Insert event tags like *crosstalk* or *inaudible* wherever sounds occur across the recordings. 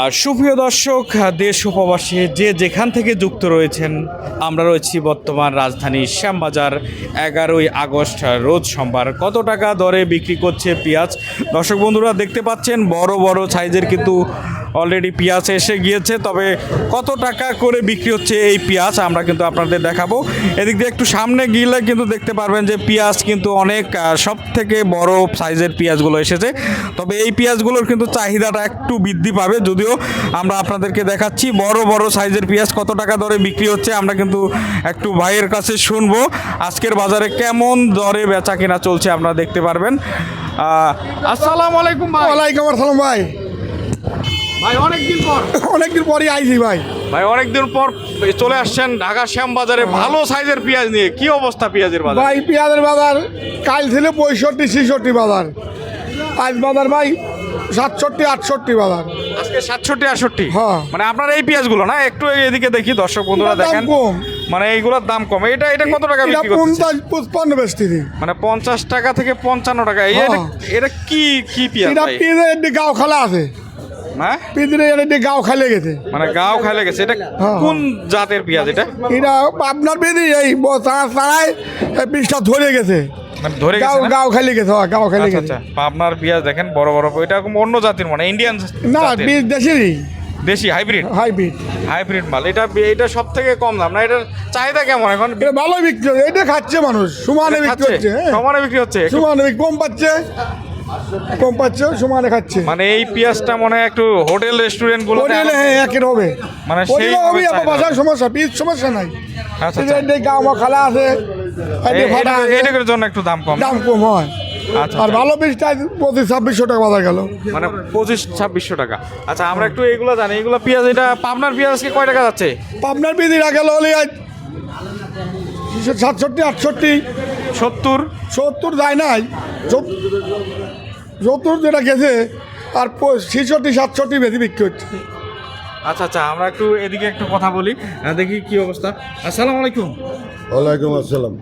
আর সুপ্রিয় দর্শক, দেশ উপবাসে যে যেখান থেকে যুক্ত রয়েছেন, আমরা রয়েছি বর্তমান রাজধানী শ্যামবাজার, এগারোই আগস্ট, রোজ সোমবার। কত টাকা দরে বিক্রি করছে পেঁয়াজ? দর্শক বন্ধুরা, দেখতে পাচ্ছেন বড় বড় সাইজের কিন্তু অলরেডি পেঁয়াজ এসে গিয়েছে, তবে কত টাকা করে বিক্রি হচ্ছে এই পেঁয়াজ আমরা কিন্তু আপনাদের দেখাবো। এদিক দিয়ে একটু সামনে গেলে কিন্তু দেখতে পারবেন যে পেঁয়াজ কিন্তু অনেক সব থেকে বড় সাইজের পেঁয়াজগুলো এসেছে। তবে এই পেঁয়াজগুলোর কিন্তু চাহিদাটা একটু বৃদ্ধি পাবে, যদিও আমরা আপনাদেরকে দেখাচ্ছি বড় বড় সাইজের পেঁয়াজ কত টাকা দরে বিক্রি হচ্ছে, আমরা কিন্তু একটু ভাইয়ের কাছে শুনব, আজকের বাজারে কেমন দরে বেচা কেনা চলছে আপনারা দেখতে পারবেন। আসসালামু আলাইকুম ভাই। ওয়ালাইকুম আসসালাম ভাই। ভাই অনেকদিন পর। *laughs* অনেকদিন পরই আইছি ভাই। ভাই অনেকদিন পর চলে আসছেন ঢাকা শ্যাম বাজারে ভালো সাইজের পেঁয়াজ নিয়ে কি অবস্থা পেঁয়াজের বাজার? ভাই পেঁয়াজের বাজার কাল ছিল পঁয়ষট্টি ছেষট্টি বাজার। আজ বাজার ভাই সাতষট্টি আটষট্টি বাজার। আজকে সাতষট্টি আটষট্টি? হ্যাঁ। মানে আপনার এই পেঁয়াজগুলো না? একটু এদিকে দেখি দর্শক বন্ধুরা দেখেন। মানে এইগুলোর দাম কম। এটা এটা কত টাকা বিক্রি করতেছে পঞ্চাশ পঞ্চান্ন বেচতেছি মানে পঞ্চাশ টাকা থেকে পঞ্চান্ন টাকা। এই এটা- হ্যাঁ। এটা কি কি পেঁয়াজ এটা পেঁয়াজের একটি গাও খালা আছে। হ্যাঁ? গাও খালে গেছে। মানে গাও গেছে এটা হ্যাঁ। কোন জাতের পেঁয়াজ এটা? এটা আপনার পেঁয়াজি এই বীজটা ধরে গেছে। মানে ধরে গাও গাও খালি গেছে হ্যাঁ, গাও খালি আচ্ছা গেছে। আচ্ছা। পাবনার পেঁয়াজ দেখেন বড় বড় এটা অন্য জাতির মানে ইন্ডিয়ান না বীজ দেশেরই। দেশি হাইব্রিড হাইব্রিড হাইব্রিড মাল। এটা এটা সব থেকে কম দাম। না এটার চাহিদা কেমন এখন? ভালো বিক্রি হচ্ছে এটা খাচ্ছে মানুষ সমানে বিক্রি খাচ্ছে? হচ্ছে হ্যাঁ। সমানে বিক্রি হচ্ছে? সমানে কম পাচ্ছে। কম পাচ্ছে সমানে খাচ্ছে মানে এই পেঁয়াজটা মনে হয় একটু হোটেল রেস্টুরেন্টগুলো হোটেলে হ্যাঁ একের হবে মানে সেইভাবে হবে। চাহিদা। সমস্যা বীজ সমস্যা নাই। আচ্ছা, যে আচ্ছা। আমার খালা আছে ফাটা জন্য একটু দাম কম। দাম কম হয়। আচ্ছা আর আচ্ছা। ভালো বীজটা প্রতি ছাব্বিশশো টাকা বাজার গেল। মানে পঁচিশ ছাব্বিশশো টাকা। আচ্ছা আমরা একটু এগুলো জানি। এগুলো পেঁয়াজ এটা পাবনার পেঁয়াজ আজকে কয় টাকা যাচ্ছে? আপনার বীজিরা গেল হলে সাতষট্টি আটষট্টি। সত্তর? সত্তর যায় নাই। সত্তর যেটা গেছে আর ছেষট্টি সাতষট্টি বেশি বিক্রি হচ্ছে। আচ্ছা আচ্ছা আমরা একটু এদিকে একটু কথা বলি। দেখি কি অবস্থা। আসসালামু আলাইকুম। ওয়ালাইকুম আসসালাম।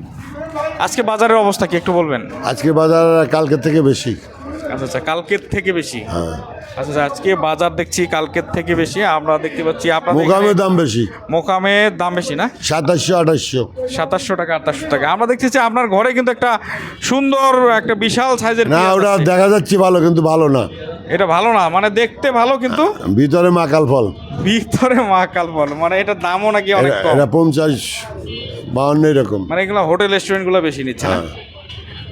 আজকে বাজারের অবস্থা কি একটু বলবেন? আজকে বাজার কালকের থেকে বেশি। আচ্ছা আচ্ছা কালকের থেকে বেশি? আচ্ছা আচ্ছা আজকে বাজার দেখছি কালকের থেকে বেশি আমরা দেখতে পাচ্ছি আপনাদের মোকামে এখানে- দাম বেশি। মোকামের দাম বেশি না? সাতাশশো আঠাশশো। সাতাশশো টাকা আঠাশশো টাকা। আমরা দেখতেছি আপনার ঘরে কিন্তু একটা সুন্দর একটা বিশাল সাইজের না ওটা দেখা যাচ্ছে ভালো কিন্তু ভালো না। এটা ভালো না? মানে দেখতে ভালো কিন্তু? ভিতরে মাকাল ফল। ভিতরে মহাকাল ফল। মানে এটা দামও নাকি অনেক কম। এটা পঞ্চাশ বাউন্ন এরকম। মানে এগুলো হোটেল রেস্টুরেন্টগুলো বেশি নিচ্ছে না? হ্যাঁ।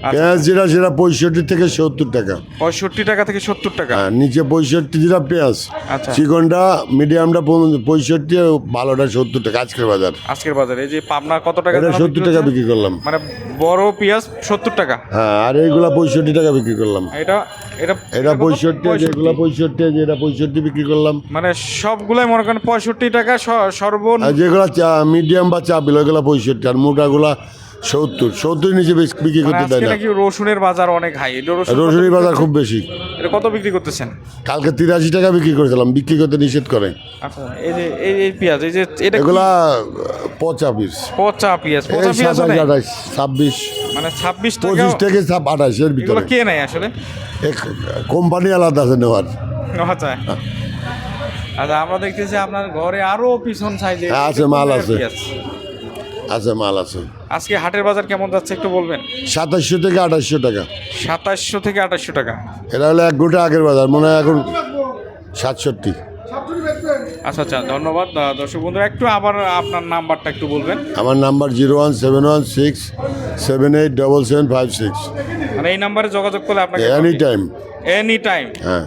পেঁয়াজ যেটা সেটা পঁয়ষট্টি থেকে সত্তর টাকা। পঁয়ষট্টি টাকা থেকে সত্তর টাকা। হ্যাঁ নিচে পঁয়ষট্টি যেটা পেঁয়াজ। আচ্ছা। চিকনটা মিডিয়ামটা পঁয়ষট্টি ভালোটা সত্তর টাকা আজকের বাজার। আজকের বাজারে। এই যে পাবনা কত টাকা এটা সত্তর টাকা বিক্রি করলাম। মানে বড় পেঁয়াজ সত্তর টাকা। হ্যাঁ আর এইগুলা পঁয়ষট্টি টাকা বিক্রি করলাম। এটা এটা এটা? পঁয়ষট্টি যেগুলো পঁয়ষট্টি। আছে এটা পঁয়ষট্টি বিক্রি করলাম। মানে সবগুলাই মনে করেন পঁয়ষট্টি টাকা সর্ব যেগুলো মিডিয়াম বা চাপিল ওইগুলো পঁয়ষট্টি আর মোটাগুলা সত্তর সত্তর নিচে বিক্রি মানে করতে দেয় না। নাকি রসুনের বাজার অনেক হাই রসুনের বাজার খুব বেশি। এটা কত বিক্রি করতেছেন? কালকে তিরাশি টাকা বিক্রি করেছিলাম বিক্রি করতে নিষেধ করে। আচ্ছা এই যে এই পেঁয়াজ এই যে এটা? এগুলা পচা পিস পচা পেঁয়াজ পচা পেঁয়াজ আঠাশ ছাব্বিশ। মানে ছাব্বিশ টাকা পঁচিশ থেকে আঠাশ এর ভিতরে। কে নেয় আসলে? কোম্পানি আলাদা আছে নেওয়ার। আচ্ছা। আচ্ছা আমরা দেখতেছি আপনার ঘরে আরও পিছন সাইজে হ্যাঁ, আছে, মাল আছে। আছে মাল আছে। আজকে হাটের বাজার কেমন যাচ্ছে একটু বলবেন? সাতাশশো থেকে আঠাশশো টাকা। সাতাশশো থেকে আঠাশশো টাকা। এটা হলো এক গোটা আগের বাজার মনে হয় এখন সাতষট্টি। আচ্ছা আচ্ছা ধন্যবাদ। দর্শক বন্ধুরা একটু আবার আপনার নাম্বারটা একটু বলবেন। আমার number zero one seven one six seven eight double seven five six. মানে এই নাম্বারে যোগাযোগ করলে আপনাকে এনি টাইম এনি টাইম হ্যাঁ।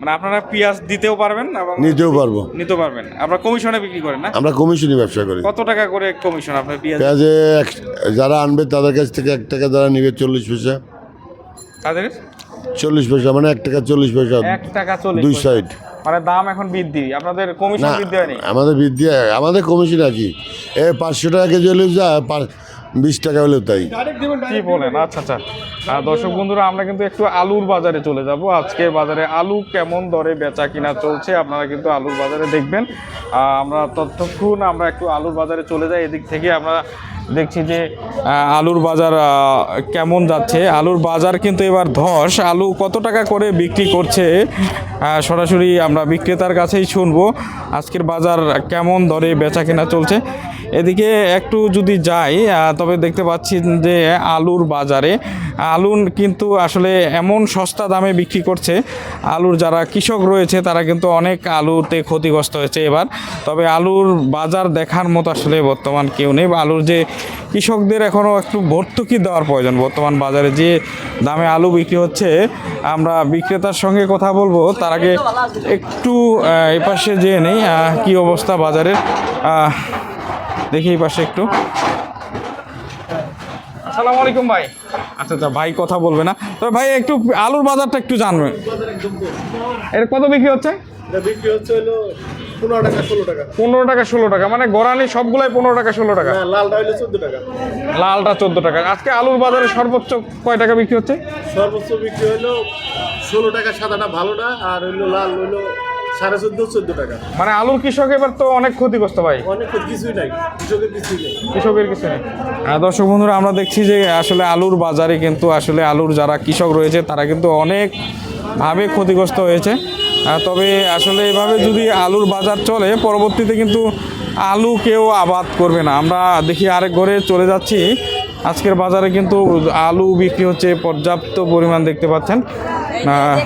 মানে আপনারা পেঁয়াজ দিতেও পারবেন এবং নিতেও পারব। নিতে পারবেন আপনারা কমিশনে বিক্রি করেন না? আমরা কমিশনই ব্যবসা করি। কত টাকা করে কমিশন আপনার পেঁয়াজ? পেঁয়াজে যারা আনবে তাদের কাছ থেকে এক টাকা যারা নিবে চল্লিশ পয়সা। তাদের? চল্লিশ পয়সা মানে এক টাকা চল্লিশ পয়সা। এক টাকা চল্লিশ দুই সাইড মানে দাম এখন বৃদ্ধি। আপনাদের কমিশন বৃদ্ধি হয়নি? আমাদের বৃদ্ধি আমাদের কমিশন আছে এ পাঁচশো টাকা কেজি হলেও যা বিশ টাকা হলেও তাই। কি বলেন? আচ্ছা আচ্ছা। দর্শক বন্ধুরা, আমরা কিন্তু একটু আলুর বাজারে চলে যাব। আজকে বাজারে আলু কেমন দরে বেচা কিনা চলছে, আপনারা কিন্তু আলুর বাজারে দেখবেন। আমরা ততক্ষণ আমরা একটু আলুর বাজারে চলে যাই। এদিক থেকে আমরা দেখছি যে আলুর বাজার কেমন যাচ্ছে। আলুর বাজার কিন্তু এবার ধস। আলু কত টাকা করে বিক্রি করছে? সরাসরি আমরা বিক্রেতার কাছেই শুনব। আজকের বাজার কেমন দরে বেচা কেনা চলছে? এদিকে একটু যদি যাই তবে দেখতে পাচ্ছি যে আলুর বাজারে আলু কিন্তু আসলে এমন সস্তা দামে বিক্রি করছে। আলুর যারা কৃষক রয়েছে, তারা কিন্তু অনেক আলুতে ক্ষতিগ্রস্ত হয়েছে এবার। তবে আলুর বাজার দেখার মতো আসলে বর্তমান কেউ নেই। আলুর যে কৃষকদের এখনও একটু ভর্তুকি দেওয়ার প্রয়োজন, বর্তমান বাজারে যে দামে আলু বিক্রি হচ্ছে, আমরা বিক্রেতার সঙ্গে কথা বলব। তার আগে একটু এপাশে যেয়ে নেই কি অবস্থা বাজারের? দেখি এই পাশে একটু। আসসালামু আলাইকুম ভাই। আচ্ছা আচ্ছা ভাই কথা বলবে না। তবে ভাই একটু আলুর বাজারটা একটু জানবেন এর কত বিক্রি হচ্ছে? এটা বিক্রি হচ্ছে হলো পনেরো টাকা ষোলো টাকা। পনেরো টাকা ষোলো টাকা। মানে গোড়ানি সবগুলাই পনেরো টাকা ষোলো টাকা। হ্যাঁ লালটা হইল চোদ্দ টাকা। লালটা চোদ্দ টাকা। আজকে আলুর বাজারে সর্বোচ্চ কয় টাকা বিক্রি হচ্ছে? সর্বোচ্চ বিক্রি হইল ষোলো টাকা সাদাটা ভালোটা আর হইল লাল হইল সাড়ে চোদ্দ চোদ্দ টাকা। মানে আলুর কৃষক এবার তো অনেক ক্ষতিগ্রস্ত ভাই। অনেক কিছুই নাই কৃষকের কিছুই নেই। কৃষকের কিছু নেই। দর্শক বন্ধুরা আমরা দেখছি যে আসলে আলুর বাজারে কিন্তু আসলে আলুর যারা কৃষক রয়েছে তারা কিন্তু অনেক ভাবে ক্ষতিগ্রস্ত হয়েছে। তবে আসলে এভাবে যদি আলুর বাজার চলে পরবর্তীতে কিন্তু আলু কেউ আবাদ করবে না। আমরা দেখি আরেক ঘরে চলে যাচ্ছি। আজকের বাজারে কিন্তু আলু বিক্রি হচ্ছে পর্যাপ্ত পরিমাণ দেখতে পাচ্ছেন। আহ,